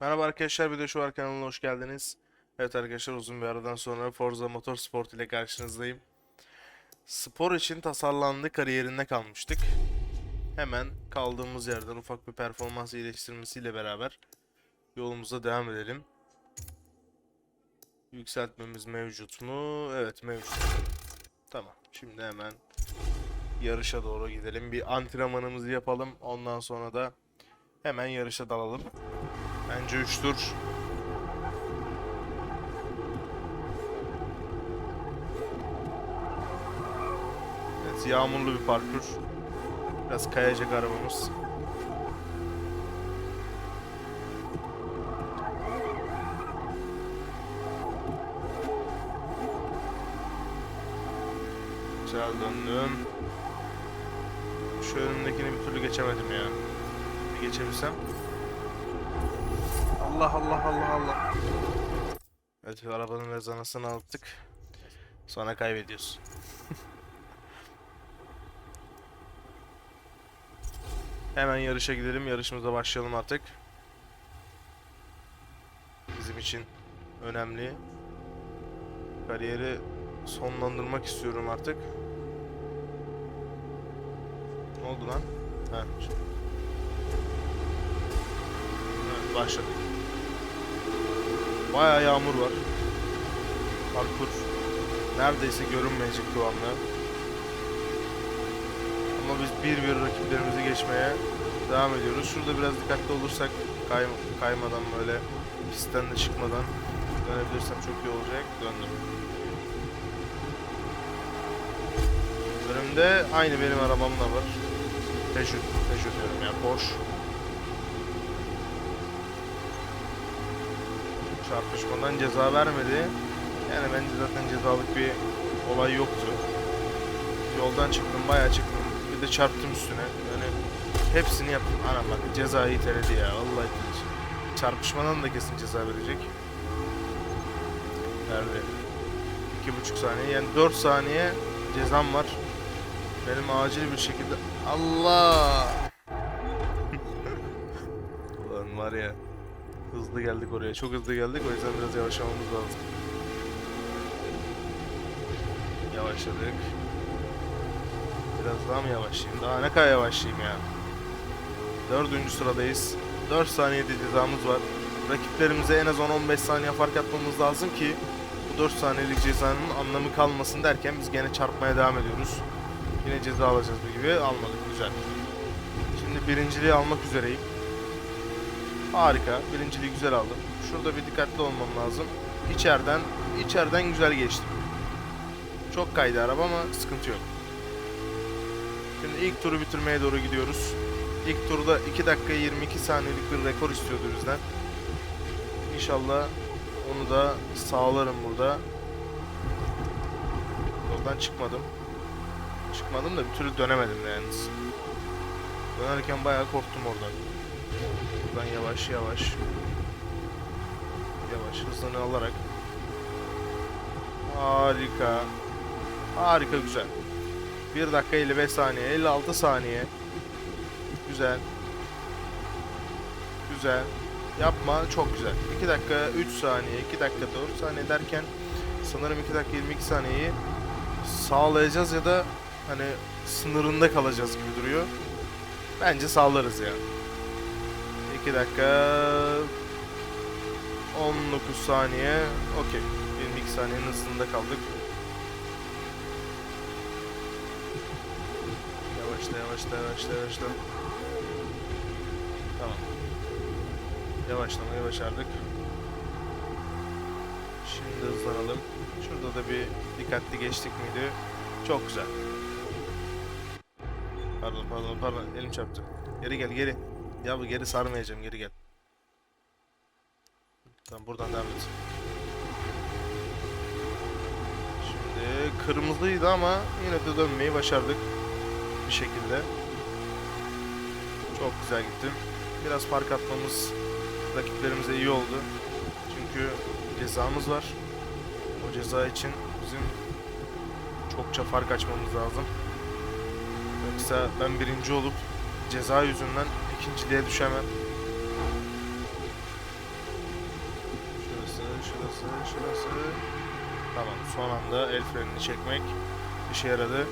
Merhaba arkadaşlar, video şu var kanalına hoş geldiniz. Evet arkadaşlar uzun bir aradan sonra Forza Motorsport ile karşınızdayım. Spor için tasarlandı kariyerinde kalmıştık. Hemen kaldığımız yerden ufak bir performans iyileştirmesiyle beraber yolumuza devam edelim. Yükseltmemiz mevcut mu? Evet mevcut. Tamam. Şimdi hemen yarışa doğru gidelim. Bir antrenmanımızı yapalım. Ondan sonra da hemen yarışa dalalım. Bence 3 tur. Evet, yağmurlu bir parkur. Biraz kayacak arabamız. Güzel döndüm. Şu önümdekini bir türlü geçemedim ya. Bir geçebilsem. Allah Allah Allah Allah. Evet arabanın rezanasını aldık. Sonra kaybediyoruz. Hemen yarışa gidelim. Yarışımıza başlayalım artık. Bizim için önemli. Kariyeri sonlandırmak istiyorum artık. Ne oldu lan? Ha. Evet, başladık. Bayağı yağmur var. Parkur neredeyse görünmeyecek kıvamda. Ama biz bir bir rakiplerimizi geçmeye devam ediyoruz. Şurada biraz dikkatli olursak kay kaymadan böyle pistten de çıkmadan dönebilirsem çok iyi olacak. Döndüm. Önümde aynı benim arabamla var. Peugeot, Peugeot diyorum ya Porsche. Çarpışmadan ceza vermedi. Yani bence zaten cezalık bir olay yoktu. Yoldan çıktım, bayağı çıktım. Bir de çarptım üstüne. Yani hepsini yaptım. Anam bak cezayı iteledi ya. Vallahi. Çarpışmadan da kesin ceza verecek. Verdi. İki buçuk saniye. Yani dört saniye cezam var. Benim acil bir şekilde... Allah! Ulan var ya. Hızlı geldik oraya. Çok hızlı geldik. O yüzden biraz yavaşlamamız lazım. Yavaşladık. Biraz daha mı yavaşlayayım? Daha ne kadar yavaşlayayım ya? Dördüncü sıradayız. 4 saniyede cezamız var. Rakiplerimize en az 10-15 saniye fark atmamız lazım ki bu 4 saniyelik cezanın anlamı kalmasın derken biz gene çarpmaya devam ediyoruz. Yine ceza alacağız bu gibi. Almadık. Güzel. Şimdi birinciliği almak üzereyim. Harika. Birinciliği güzel aldım. Şurada bir dikkatli olmam lazım. İçeriden, içeriden güzel geçtim. Çok kaydı araba ama sıkıntı yok. Şimdi ilk turu bitirmeye doğru gidiyoruz. İlk turda 2 dakika 22 saniyelik bir rekor istiyordu bizden. İnşallah onu da sağlarım burada. Yoldan çıkmadım. Çıkmadım da bir türlü dönemedim de yalnız. Dönerken bayağı korktum oradan. Buradan yavaş yavaş. Yavaş hızını alarak. Harika. Harika güzel. 1 dakika 55 saniye 56 saniye. Güzel. Güzel. Yapma çok güzel. 2 dakika 3 saniye 2 dakika 4 saniye derken sanırım 2 dakika 22 saniyeyi sağlayacağız ya da hani sınırında kalacağız gibi duruyor. Bence sağlarız ya 2 dakika. 19 saniye. Okey. 22 saniyenin hızında kaldık. Yavaşla yavaşla yavaşla yavaşla. Tamam. Yavaşlamayı başardık. Şimdi hızlanalım. Şurada da bir dikkatli geçtik miydi? Çok güzel. Pardon pardon pardon. Elim çarptı. Geri gel geri ya bu geri sarmayacağım geri gel. Tamam buradan devam et. Şimdi kırmızıydı ama yine de dönmeyi başardık. Bir şekilde. Çok güzel gittim. Biraz fark atmamız rakiplerimize iyi oldu. Çünkü cezamız var. O ceza için bizim çokça fark açmamız lazım. Yoksa ben birinci olup ceza yüzünden ikinciliğe düşemem. Şurası, şurası. Tamam, son anda el frenini çekmek işe yaradı.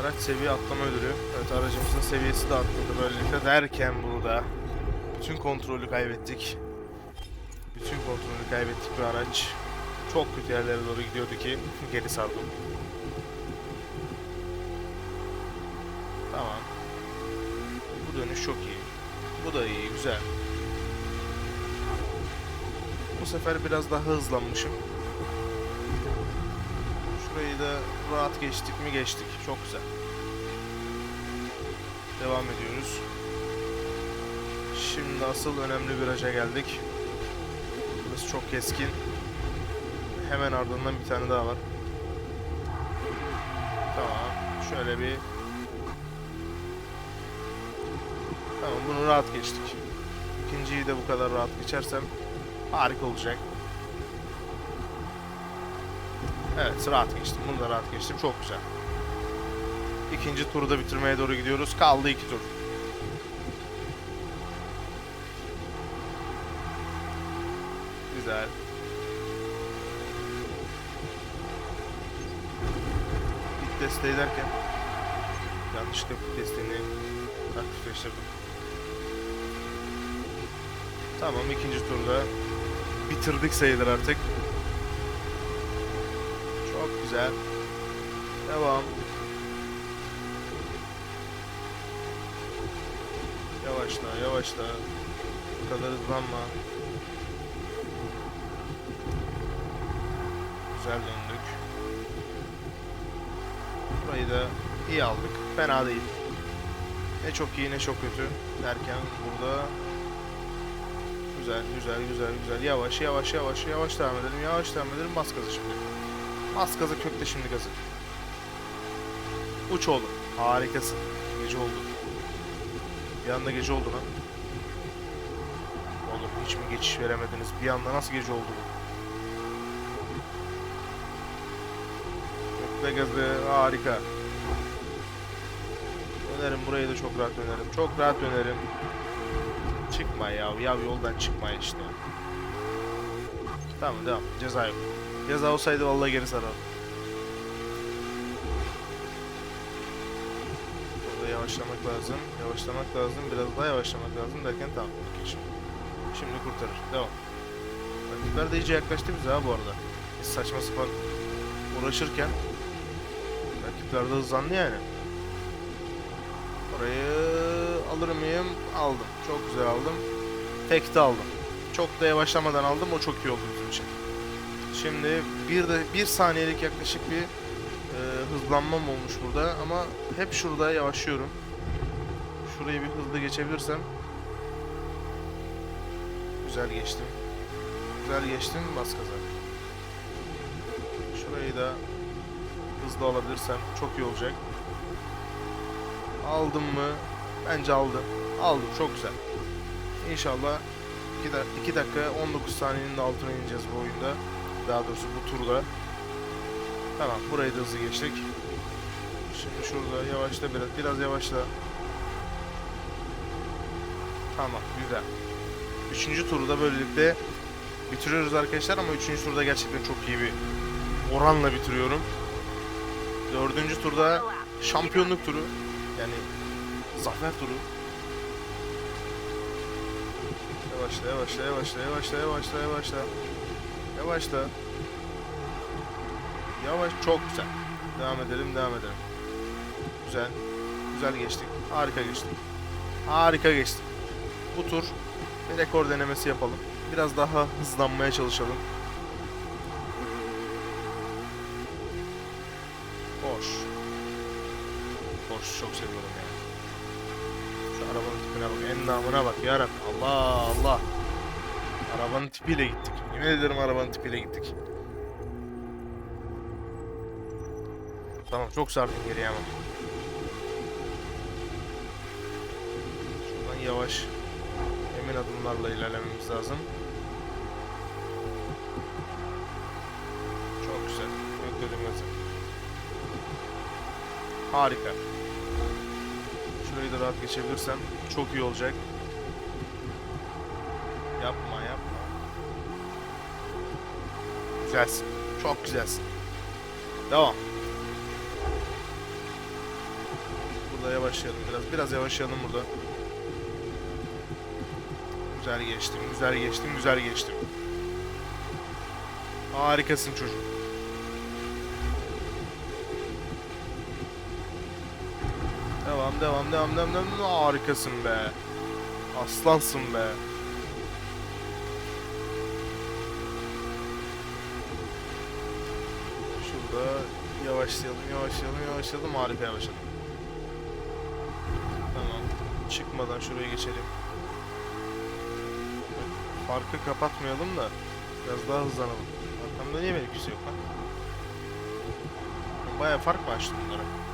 Araç seviye atlama ödülü. Evet aracımızın seviyesi de atladı böylelikle derken burada bütün kontrolü kaybettik. Bütün kontrolü kaybettik bir araç. Çok kötü yerlere doğru gidiyordu ki geri sardım. Bu dönüş çok iyi. Bu da iyi, güzel. Bu sefer biraz daha hızlanmışım. Şurayı da rahat geçtik mi geçtik. Çok güzel. Devam ediyoruz. Şimdi asıl önemli viraja geldik. Burası çok keskin. Hemen ardından bir tane daha var. Tamam. Şöyle bir Tamam bunu rahat geçtik. İkinciyi de bu kadar rahat geçersem harika olacak. Evet rahat geçtim. Bunu da rahat geçtim. Çok güzel. İkinci turu da bitirmeye doğru gidiyoruz. Kaldı iki tur. Güzel. Pit desteği derken yanlışlıkla pit desteğini aktifleştirdim. Tamam ikinci turda bitirdik sayılır artık. Çok güzel. Devam. Yavaşla, yavaşla. Bu kadar hızlanma. Güzel döndük. Burayı da iyi aldık. Fena değil. Ne çok iyi ne çok kötü derken burada güzel güzel güzel güzel yavaş yavaş yavaş yavaş devam edelim yavaş devam edelim bas gazı şimdi. Bas gazı kökte şimdi gazı. Uç oğlum. Harikasın. Gece oldu. Bir anda gece oldu lan. Oğlum hiç mi geçiş veremediniz? Bir anda nasıl gece oldu bu? Kökte gazı harika. Dönerim burayı da çok rahat dönerim. Çok rahat dönerim. Çıkma ya. Ya yoldan çıkma işte. Tamam devam. Ceza yok. Ceza olsaydı vallahi geri sararım. Burada yavaşlamak lazım. Yavaşlamak lazım. Biraz daha yavaşlamak lazım derken tamam. Okey şimdi. Şimdi kurtarır. Devam. Rakipler de iyice yaklaştı bize ha bu arada. Biz saçma sapan uğraşırken rakipler de hızlandı yani. Orayı alır mıyım? Aldım. Çok güzel aldım. Tek de aldım. Çok da yavaşlamadan aldım. O çok iyi oldu bizim için. Şimdi bir de bir saniyelik yaklaşık bir e, hızlanmam olmuş burada ama hep şurada yavaşlıyorum. Şurayı bir hızlı geçebilirsem güzel geçtim. Güzel geçtim. Bas gaza. Şurayı da hızlı alabilirsem çok iyi olacak. Aldım mı? Bence aldım. Aldım. Çok güzel. İnşallah 2 da 2 dakika 19 saniyenin altına ineceğiz bu oyunda. Daha doğrusu bu turda. Tamam. Burayı da hızlı geçtik. Şimdi şurada yavaşla biraz. Biraz yavaşla. Tamam. Güzel. Üçüncü turu da böylelikle bitiriyoruz arkadaşlar ama üçüncü turda gerçekten çok iyi bir oranla bitiriyorum. Dördüncü turda şampiyonluk turu. Yani zafer turu. Yavaşla yavaşla yavaşla yavaşla yavaşla yavaşla. Yavaşla. Yavaş çok güzel. Devam edelim devam edelim. Güzel. Güzel geçtik. Harika geçtik. Harika geçtik. Bu tur bir rekor denemesi yapalım. Biraz daha hızlanmaya çalışalım. Çok seviyorum ya. Şu arabanın tipine bak. Endamına bak ya Allah Allah. Arabanın tipiyle gittik. Yemin ederim arabanın tipiyle gittik. Tamam çok sardım geriye ama. Şuradan yavaş emin adımlarla ilerlememiz lazım. Çok güzel. Gazı. Harika. Şurayı da rahat geçebilirsem çok iyi olacak. Yapma yapma. Güzelsin. Çok güzelsin. Devam. Burada yavaşlayalım biraz. Biraz yavaşlayalım burada. Güzel geçtim, güzel geçtim, güzel geçtim. Harikasın çocuk. Devam, devam, devam, devam, devam. Harikasın be. Aslansın be. Şurada yavaşlayalım, yavaşlayalım, yavaşlayalım. Harika yavaşladım. Tamam. Çıkmadan şuraya geçelim. Farkı kapatmayalım da biraz daha hızlanalım. Arkamda niye benim yok lan? Baya fark mı açtım bunlara?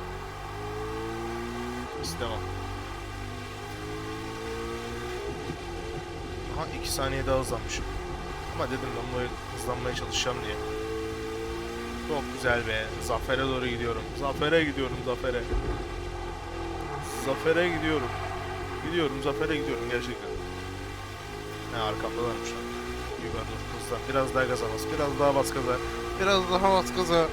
Devam. Aha 2 saniye daha hızlanmışım. Ama dedim ben böyle hızlanmaya çalışacağım diye. Çok güzel be. Zafer'e doğru gidiyorum. Zafer'e gidiyorum Zafer'e. Zafer'e gidiyorum. Gidiyorum Zafer'e gidiyorum gerçekten. Ne arkamdalarmış lan. Yukarı hızlan. Biraz daha gaza bas. Biraz daha bas gaza. Biraz daha bas gaza.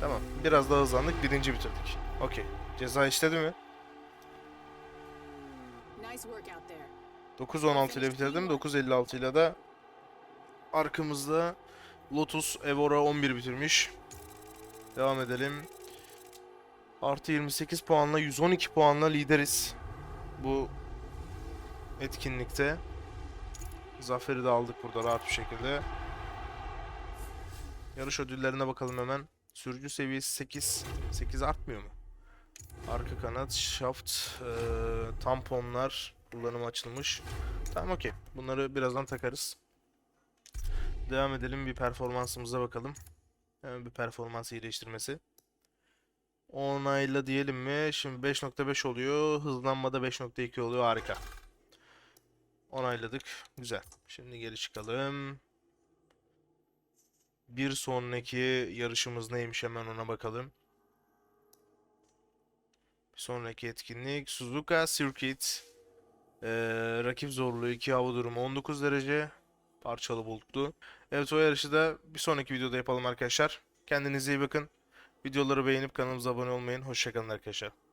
Tamam. Biraz daha hızlandık. Birinci bitirdik. Okey. Ceza işledi mi? 9.16 ile bitirdim. 9.56 ile de arkamızda Lotus Evora 11 bitirmiş. Devam edelim. Artı 28 puanla 112 puanla lideriz. Bu etkinlikte. Zaferi de aldık burada rahat bir şekilde. Yarış ödüllerine bakalım hemen. Sürücü seviyesi 8. 8 artmıyor mu? Arka kanat, shaft, eee, tamponlar kullanım açılmış. Tamam okey. Bunları birazdan takarız. Devam edelim bir performansımıza bakalım. Hemen bir performans iyileştirmesi. Onayla diyelim mi? Şimdi 5.5 oluyor. Hızlanmada 5.2 oluyor. Harika. Onayladık. Güzel. Şimdi geri çıkalım. Bir sonraki yarışımız neymiş hemen ona bakalım. Bir sonraki etkinlik Suzuka Circuit. Ee, rakip zorluğu 2 hava durumu 19 derece. Parçalı bulutlu. Evet o yarışı da bir sonraki videoda yapalım arkadaşlar. Kendinize iyi bakın. Videoları beğenip kanalımıza abone olmayın. Hoşçakalın arkadaşlar.